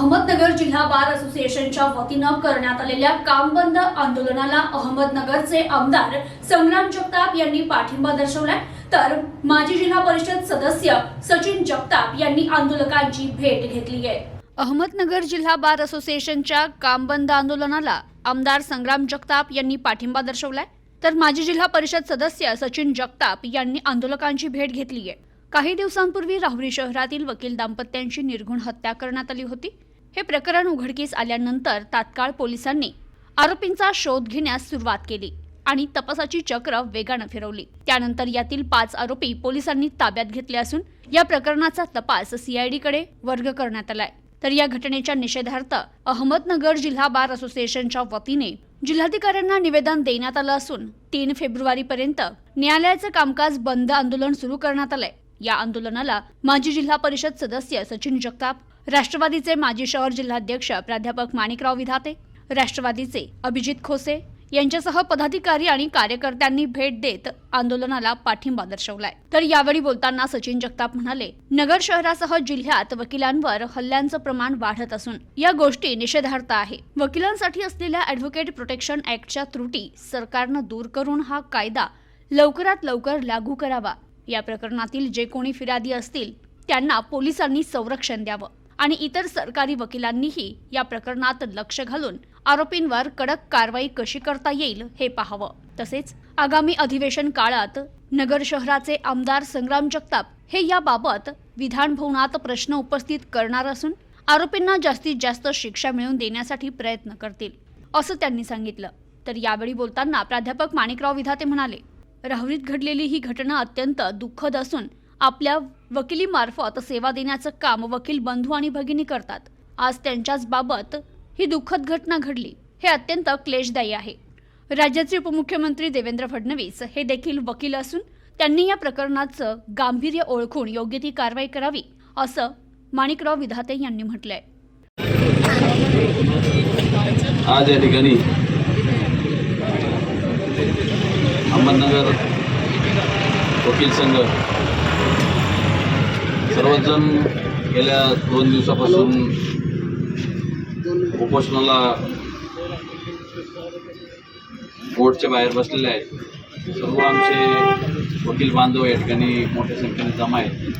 अहमदनगर जिल्हा बार असोसिएशनच्या वतीनं करण्यात आलेल्या कामबंद आंदोलनाला अहमदनगरचे आमदार संग्राम जगताप यांनी पाठिंबा दर्शवलाय. तर माजी जिल्हा परिषद सदस्य सचिन जगताप यांनी आंदोलकांची भेट घेतली आहे. अहमदनगर जिल्हा बार असोसिएशनच्या कामबंद आंदोलनाला आमदार संग्राम जगताप यांनी पाठिंबा दर्शवलाय. तर माजी जिल्हा परिषद सदस्य सचिन जगताप यांनी आंदोलकांची भेट घेतली आहे. काही दिवसांपूर्वी राहुरी शहरातील वकील दाम्पत्यांची निर्घुण हत्या करण्यात आली होती. हे प्रकरण उघडकीस आल्यानंतर तात्काळ पोलिसांनी आरोपींचा शोध घेण्यास सुरुवात केली आणि तपासाची चक्र वेगानं फिरवली. त्यानंतर यातील पाच आरोपी पोलिसांनी ताब्यात घेतले असून या प्रकरणाचा तपास सीआयडीकडे वर्ग करण्यात आलाय. तर या घटनेच्या निषेधार्थ अहमदनगर जिल्हा बार असोसिएशनच्या वतीने जिल्हाधिकाऱ्यांना निवेदन देण्यात आलं असून तीन फेब्रुवारीपर्यंत न्यायालयाचं कामकाज बंद आंदोलन सुरू करण्यात आलंय. या आंदोलनाला माजी जिल्हा परिषद सदस्य सचिन जगताप राष्ट्रवादीचे माजी शहर जिल्हाध्यक्ष प्राध्यापक माणिकराव विधाते राष्ट्रवादीचे अभिजित खोसे यांच्यासह पदाधिकारी आणि कार्यकर्त्यांनी भेट देत आंदोलनाला पाठिंबा दर्शवलाय. तर यावेळी बोलताना सचिन जगताप म्हणाले नगर शहरासह जिल्ह्यात वकिलांवर हल्ल्यांचं प्रमाण वाढत असून या गोष्टी निषेधार्थ आहे. वकिलांसाठी असलेल्या ऍडव्होकेट प्रोटेक्शन ऍक्टच्या त्रुटी सरकारनं दूर करून हा कायदा लवकरात लवकर लागू करावा. या प्रकरणातील जे कोणी फिर्यादी असतील त्यांना पोलिसांनी संरक्षण द्यावं. आणि इतर सरकारी वकिलांनीही या प्रकरणात लक्ष घालून आरोपींवर कडक कारवाई कशी करता येईल हे पाहावं. तसेच आगामी अधिवेशन काळात नगर शहराचे आमदार संग्राम जगताप हे याबाबत विधानभवनात प्रश्न उपस्थित करणार असून आरोपींना जास्तीत जास्त शिक्षा मिळवून देण्यासाठी प्रयत्न करतील असं त्यांनी सांगितलं. तर यावेळी बोलताना प्राध्यापक माणिकराव विधाते म्हणाले राहुरीत घडलेली ही घटना अत्यंत दुःखद असून आपल्या वकिलीमार्फत सेवा देण्याचं काम वकील बंधू आणि भगिनी करतात. आज त्यांच्याच बाबत ही दुःखद घटना घडली. हे अत्यंत क्लेशदायी आहे. राज्याचे उपमुख्यमंत्री देवेंद्र फडणवीस हे देखील वकील असून त्यांनी या प्रकरणाचं गांभीर्य ओळखून योग्य ती कारवाई करावी असं माणिकराव विधाते यांनी म्हटलंय. आज या ठिकाणी अहमदनगर वकील संघ सर्वजण गेल्या दोन दिवसापासून उपोषणाला कोर्टच्या बाहेर बसलेले आहेत. सर्व आमचे वकील बांधव या ठिकाणी मोठ्या संख्येने जमा आहेत.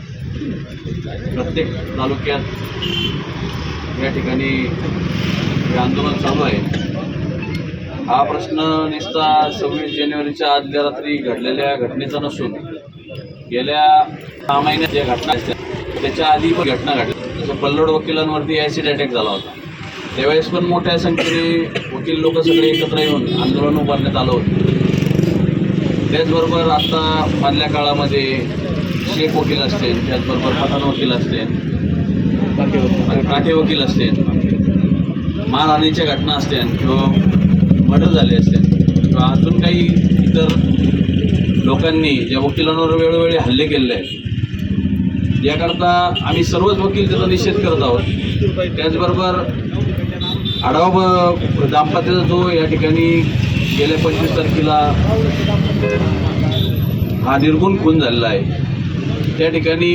प्रत्येक तालुक्यात या ठिकाणी हे आंदोलन चालू आहे. हा प्रश्न निस्ता सव्वीस जानेवारीच्या आदल्या रात्री घडलेल्या घटनेचा नसून गेल्या सहा महिन्यात ज्या घटना असल्या त्याच्या आधी पण घटना घडल्या जसं पल्लोड वकिलांवरती ॲसिड अटॅक झाला होता. त्यावेळेस पण मोठ्या संख्येने वकील लोक सगळे एकत्र येऊन आंदोलन उभारण्यात आलं होतं. त्याचबरोबर आता मधल्या काळामध्ये शेख वकील असतील त्याचबरोबर पठाण वकील असतील काठे वकील असतील मारहाणीच्या घटना असतील किंवा मर्डर झाले असतील किंवा अजून काही इतर लोकांनी ज्या वकिलांवर वेळोवेळी हल्ले केलेले आहेत याकरता आम्ही सर्वच वकील त्याचा निषेध करत आहोत. त्याचबरोबर आढावा दाम्पत्याचा जो या ठिकाणी गेल्या पंचवीस तारखेला हा निर्गुण खून झालेला आहे त्या ठिकाणी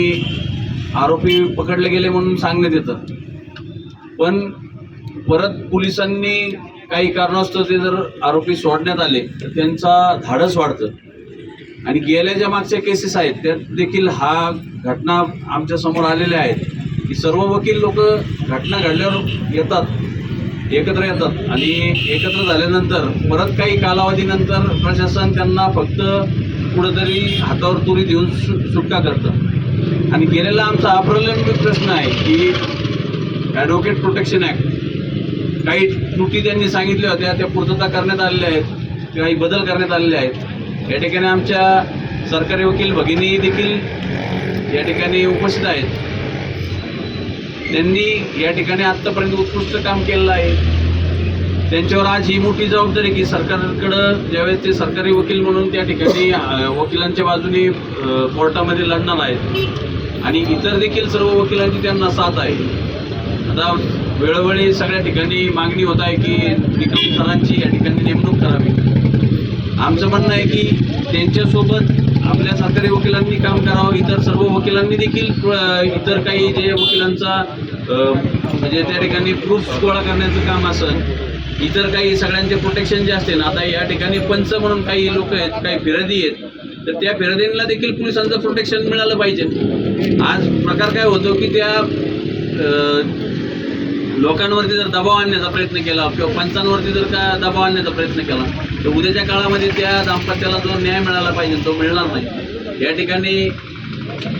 आरोपी पकडले गेले म्हणून सांगण्यात येतं. पण परत पोलिसांनी काही कारणास्तव ते जर आरोपी सोडण्यात आले तर त्यांचा धाडस वाढतं. आणि गेल्या ज्या मागच्या केसेस आहेत त्यात देखील हा घटना आमच्यासमोर आलेल्या आहेत. की सर्व वकील लोक घटना घडल्यावर येतात एकत्र येतात. आणि एकत्र झाल्यानंतर परत काही कालावधीनंतर प्रशासन त्यांना फक्त कुठंतरी हातावर तुरी देऊन सु सुटका करतं. आणि गेलेला आमचा हा प्रलंबित प्रश्न आहे की ॲडव्होकेट प्रोटेक्शन ॲक्ट काही त्रुटी त्यांनी सांगितल्या होत्या त्या पूर्तता करण्यात आलेल्या आहेत काही बदल करण्यात आलेले आहेत. या ठिकाणी आमच्या सरकारी वकील भगिनी देखील या ठिकाणी उपस्थित आहेत. त्यांनी या ठिकाणी आत्तापर्यंत उत्कृष्ट काम केलेलं आहे. त्यांच्यावर आज ही मोठी जबाबदारी की सरकारकडं ज्यावेळेस ते सरकारी वकील म्हणून त्या ठिकाणी वकिलांच्या बाजूने कोर्टामध्ये लढणार आहेत. आणि इतर देखील सर्व वकिलांची त्यांना साथ आहे. आता वेळोवेळी सगळ्या ठिकाणी मागणी होत आहे की निकम सरांची या ठिकाणी नेमणूक करावी. आमचं म्हणणं आहे की त्यांच्यासोबत आपल्या सरकारी वकिलांनी काम करावं इतर सर्व वकिलांनी देखील इतर काही जे वकिलांचा म्हणजे त्या ठिकाणी प्रूफ गोळा करण्याचं काम असेल इतर काही सगळ्यांचे प्रोटेक्शन जे असते ना आता या ठिकाणी पंच म्हणून काही लोक आहेत काही फिरदी आहेत तर त्या फिरदींना देखील पोलिसांचं प्रोटेक्शन मिळालं पाहिजे. आज प्रकार काय होतो की त्या लोकांवरती जर दबाव आणण्याचा प्रयत्न केला किंवा पंचांवरती जर का दबाव आणण्याचा प्रयत्न केला तर उद्याच्या काळामध्ये त्या दाम्पत्याला जो न्याय मिळाला पाहिजे तो मिळणार नाही. या ठिकाणी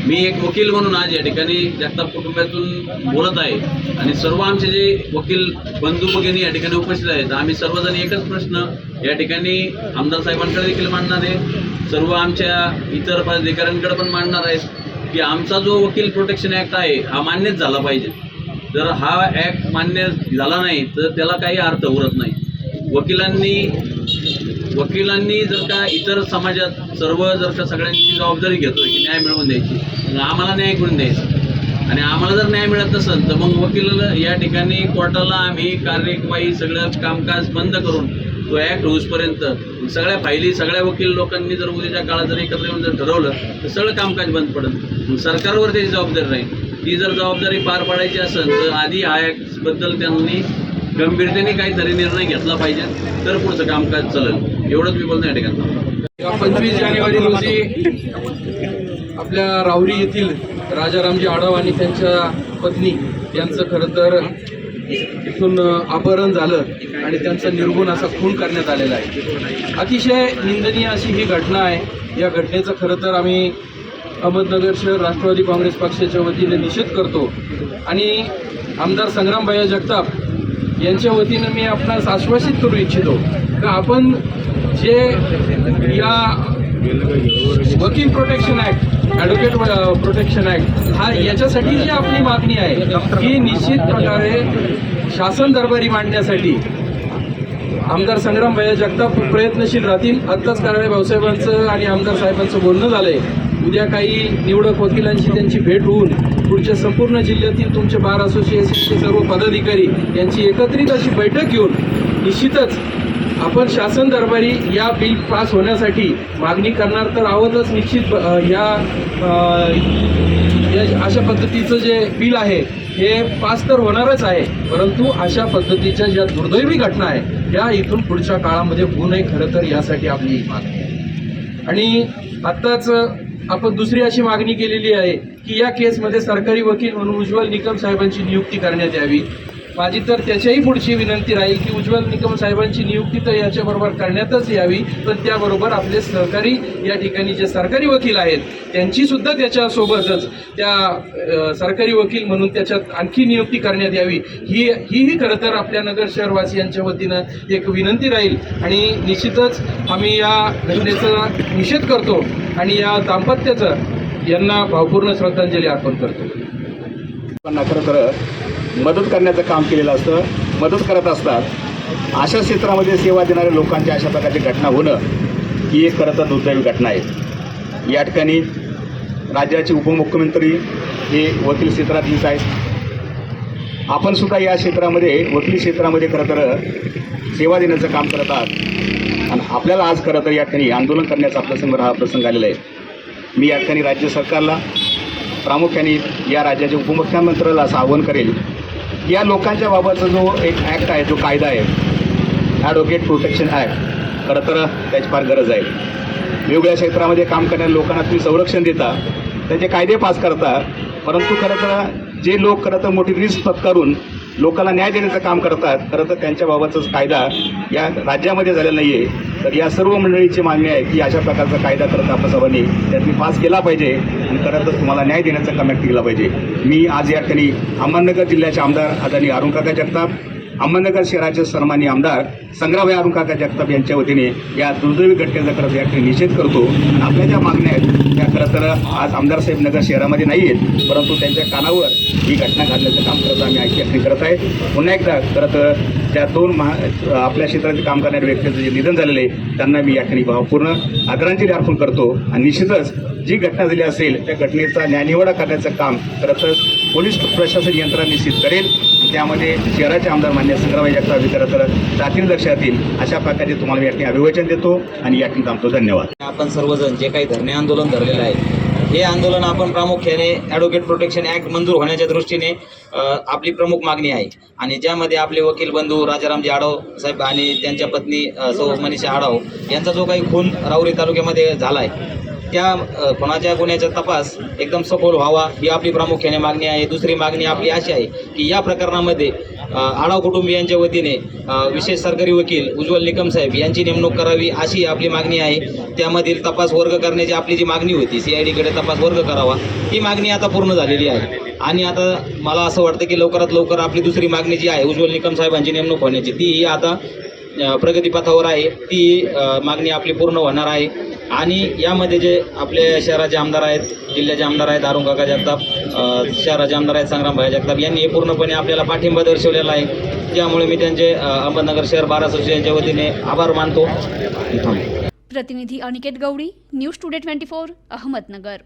मी एक वकील म्हणून आज या ठिकाणी जगताप कुटुंबातून बोलत आहे. आणि सर्व आमचे जे वकील बंधू भगिनी या ठिकाणी उपस्थित आहेत. आम्ही सर्वजण एकच प्रश्न या ठिकाणी आमदार साहेबांकडे देखील मांडणार आहे. सर्व आमच्या इतर पदाधिकाऱ्यांकडे पण मांडणार आहेत की आमचा जो वकील प्रोटेक्शन ॲक्ट आहे हा मान्यच झाला पाहिजे. जर हा ॲक्ट मान्य झाला नाही तर त्याला काही अर्थ उरत नाही. वकिलांनी वकिलांनी जर का इतर समाजात सर्व जर का सगळ्यांची जबाबदारी घेतो की न्याय मिळवून द्यायची आम्हाला न्याय करून द्यायचा. आणि आम्हाला जर न्याय मिळत नसेल तर मग वकील या ठिकाणी कोर्टाला आम्ही कार्यवाही सगळं कामकाज बंद करून तो ॲक्ट होऊसपर्यंत सगळ्या फायली सगळ्या वकील लोकांनी जर उद्याच्या काळात जर एकत्र येऊन जर ठरवलं तर सगळं कामकाज बंद पडेल सरकारवर त्याची जबाबदारी राहील. ती जर जबाबदारी पार पाडायची असेल तर आधी हा ॲक्टबद्दल त्यांनी गंभीरतेने काहीतरी निर्णय घेतला पाहिजे तर पुढचं कामकाज चालेल. एवढंच मी बोलतो या ठिकाणी. पंचवीस जानेवारी रोजी आपल्या राहुरी येथील राजारामजी आढाव आणि त्यांच्या पत्नी यांचं खरं तर इथून अपहरण झालं आणि त्यांचा निर्गुण असा खून करण्यात आलेला आहे. अतिशय निंदनीय अशी ही घटना आहे. या घटनेचं खरं तर आम्ही अहमदनगर शहर राष्ट्रवादी काँग्रेस पक्षाच्या वतीने निषेध करतो. आणि आमदार संग्रामभाई जगताप यांच्या वतीनं मी आपणास आश्वासित करू इच्छितो का आपण जे या वकील protection act advocate protection act हा याच्यासाठी जी आपली मागणी आहे ही निश्चित प्रकारे शासन दरबारी मांडण्यासाठी आमदार संग्राम भैया जगताप प्रयत्नशील राहतील. आत्ताच कारळे भाऊसाहेबांचं आणि आमदार साहेबांचं बोलणं झालंय. उद्या काही निवडक वकिलांची त्यांची भेट होऊन पुढच्या संपूर्ण जिल्ह्यातील तुमचे बार असोसिएशनचे सर्व पदाधिकारी यांची एकत्रित अशी बैठक घेऊन निश्चितच आपण शासन दरबारी या बिल पास होण्यासाठी मागणी करणार तर आहोतच निश्चित या या अशा पद्धतीचं जे बिल आहे हे पास तर होणारच आहे परंतु अशा पद्धतीच्या ज्या दुर्दैवी घटना आहे त्या इथून पुढच्या काळामध्ये होऊ नये खरं तर यासाठी आपली मागणी आहे. आणि आत्ताच आपण दुसरी अशी मागणी केलेली आहे की या केसमध्ये सरकारी वकील म्हणून उज्ज्वल निकम साहेबांची नियुक्ती करण्यात यावी. माझी तर त्याच्याही पुढची विनंती राहील की उज्ज्वल निकम साहेबांची नियुक्ती तर याच्याबरोबर करण्यातच यावी पण त्याबरोबर आपले सहकारी या ठिकाणी जे सरकारी वकील आहेत त्यांची सुद्धा त्याच्यासोबतच त्या सरकारी वकील म्हणून त्याच्यात आणखी नियुक्ती करण्यात यावी ही हीही खरं तर आपल्या नगर शहरवासियांच्या वतीनं एक विनंती राहील. आणि निश्चितच आम्ही या घटनेचा निषेध करतो आणि या दाम्पत्याचं यांना भावपूर्ण श्रद्धांजली अर्पण करतो. पण खरं तर मदत करण्याचं काम केलेलं असतं मदत करत असतात. अशा क्षेत्रामध्ये सेवा देणाऱ्या लोकांच्या अशा प्रकारची घटना होणं ही एक खरं तर दुर्दैवी घटना आहे. या ठिकाणी राज्याचे उपमुख्यमंत्री हे वकील क्षेत्रातलीच आहेत. आपण सुद्धा या क्षेत्रामध्ये वकील क्षेत्रामध्ये खरं तर सेवा देण्याचं काम करत आहात. आणि आपल्याला आज खरं तर या ठिकाणी आंदोलन करण्याचा प्रसंग हा प्रसंग आलेला आहे. मी या ठिकाणी राज्य सरकारला प्रामुख्याने या राज्याच्या उपमुख्यमंत्र्याला असं आवाहन करेल या लोकांच्या बाबतचा जो एक ॲक्ट आहे जो कायदा आहे ॲडव्होकेट प्रोटेक्शन ॲक्ट खरं तर त्याची फार गरज आहे. वेगवेगळ्या क्षेत्रामध्ये काम करणाऱ्या लोकांना तुम्ही संरक्षण देता त्याचे कायदे पास करता परंतु खरं तर जे लोक खरं तर मोठी रिस्क पत्करून लोकांना न्याय देण्याचं काम करतात खरं तर त्यांच्याबाबतचाच कायदा या राज्यामध्ये झालेला नाही आहे तर या सर्व मंडळीची मागणी आहे की अशा प्रकारचा कायदा करत तर आपल्या सर्वांनी त्यांनी पास केला पाहिजे. आणि तुम्हाला न्याय देण्याचं कमेंट केलं पाहिजे. मी आज या ठिकाणी अहमदनगर जिल्ह्याचे आमदार आदरणीय अरुणकाका जगताप अहमदनगर शहराचे सन्मान्य आमदार संग्रामभाई अरुणकाका जगताप यांच्या वतीने या दुर्दैवी घटनेचा खरं या ठिकाणी निषेध करतो. आणि आपल्या ज्या मागण्या आहेत खरं तर आज आमदार साहेब नगर शहरामध्ये नाही आहेत परंतु त्यांच्या कानावर ही घटना घालण्याचं काम करत आम्ही ऐकी करत आहे. पुन्हा एकदा खरं तर त्या दोन महा आपल्या क्षेत्राचे काम करणाऱ्या व्यक्तीचं जे निधन झालेलं आहे त्यांना मी या ठिकाणी भावपूर्ण आदरांजली अर्पण करतो. आणि निश्चितच जी घटना झाली असेल त्या घटनेचा न्यायनिवाडा करण्याचं काम खरं तर पोलीस प्रशासन यंत्रणा निश्चित करेल. त्यामध्ये शहराचे आमदार मान्य संग्राम जगताप हे खरं तर जातील लक्षात येईल अशा प्रकारे तुम्हाला मी या ठिकाणी अभिवचन देतो आणि या ठिकाणी थांबतो. धन्यवाद. आपण सर्वजण जे काही धरणे आंदोलन धरलेलं आहे हे आंदोलन आपण प्रामुख्याने ॲडव्होकेट प्रोटेक्शन ॲक्ट मंजूर होण्याच्या दृष्टीने आपली प्रमुख मागणी आहे. आणि ज्यामध्ये आपले वकील बंधू राजारामजी आढाव साहेब आणि त्यांच्या पत्नी सौ मनीषा आढाव यांचा जो काही खून राऊरी तालुक्यामध्ये झाला आहे त्या कोणाच्या गुन्ह्याचा तपास एकदम सखोल व्हावा ही आपली प्रामुख्याने मागणी आहे. दुसरी मागणी आपली अशी आहे की या प्रकरणामध्ये आढाव कुटुंबियांच्या वतीने विशेष सरकारी वकील उज्ज्वल निकम साहेब यांची नेमणूक करावी अशी आपली मागणी आहे. त्यामधील तपास वर्ग करण्याची आपली जी मागणी होती सी आय डीकडे तपास वर्ग करावा ही मागणी आता पूर्ण झालेली आहे. आणि आता मला असं वाटतं की लवकरात लवकर आपली दुसरी मागणी जी आहे उज्ज्वल निकम साहेबांची नेमणूक होण्याची ती आता प्रगतीपथावर आहे. ती मागणी आपली पूर्ण होणार आहे. आणि यामध्ये जे आपले शहराचे आमदार आहेत जिल्ह्याचे आमदार आहेत अरुण काका जगताप शहराचे आमदार आहेत संग्राम भाई जगताप यांनी हे पूर्णपणे आपल्याला पाठिंबा दर्शवलेला आहे. त्यामुळे मी त्यांचे अहमदनगर शहर बार असोसिएशनच्या वतीने आभार मानतो. प्रतिनिधी Aniket Gawadi news today twenty four Ahmednagar.